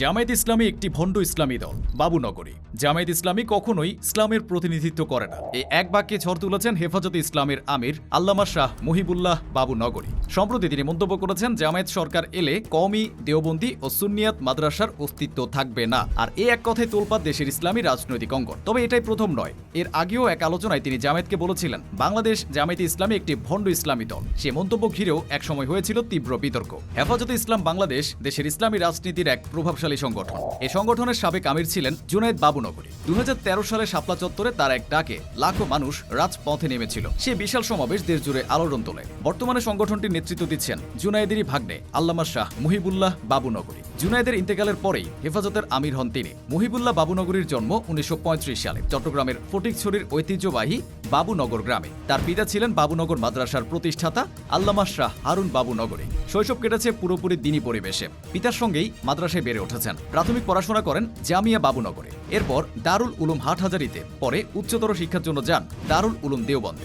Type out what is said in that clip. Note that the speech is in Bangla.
জামায়াত ইসলামী একটি ভণ্ড ইসলামী দল, বাবুনগরী। জামায়াত ইসলামী কখনোই ইসলামের প্রতিনিধিত্ব করে না। এই এক বাক্যে ঝড় তুলেছেন হেফাজতে ইসলামের আমির আল্লামা শাহ মুহিবুল্লাহ বাবুনগরী। সম্প্রতি তিনি মন্তব্য করেছেন, জামায়াত সরকার এলে কওমি দেওবন্দি ও সুন্নিয়াত মাদ্রাসার অস্তিত্ব থাকবে না। আর এই এক কথায় তোলপাত দেশের ইসলামী রাজনৈতিক অঙ্গন। তবে এটাই প্রথম নয়। এর আগেও এক আলোচনায় তিনি জামায়াতকে বলেছিলেন, বাংলাদেশ জামায়াতে ইসলামী একটি ভণ্ড ইসলামী দল। সে মন্তব্য ঘিরেও একসময় হয়েছিল তীব্র বিতর্ক। হেফাজতে ইসলাম বাংলাদেশ দেশের ইসলামী রাজনীতির এক প্রভাবশালী সংগঠন। এ সংগঠনের সাবেক আমির ছিলেন জুনায়েদ বাবুনগরী। দু হাজার তেরো সালে শাপলা চত্বরে তার এক ডাকে লাখো মানুষ রাজপথে নেমেছিল। সে বিশাল সমাবেশ দেশ জুড়ে আলোড়ন তোলে। বর্তমানে সংগঠনটির নেতৃত্ব দিচ্ছেন জুনায়েদেরই ভাগ্নে আল্লামা শাহ মুহিবুল্লাহ বাবুনগরী। জুনায়েদের ইন্তেকালের পরেই হেফাজতের আমির হন তিনি। মহিবুল্লাহ বাবুনগরীর জন্ম উনিশশো পঁয়ত্রিশ সালে। চট্টগ্রামের ফটিকছড়ির ঐতিহ্যবাহী বাবুনগর গ্রামে। তার পিতা ছিলেন বাবুনগর মাদ্রাসার প্রতিষ্ঠাতা আল্লামা শাহ হারুন বাবুনগরে। শৈশব কেটেছে পুরোপুরি দিনী পরিবেশে। পিতার সঙ্গেই মাদ্রাসায় বেড়ে উঠেছেন। প্রাথমিক পড়াশোনা করেন জামিয়া বাবুনগরে। এরপর দারুল উলুম হাটহাজারিতে। পরে উচ্চতর শিক্ষার জন্য যান দারুল উলুম দেওবন্দে।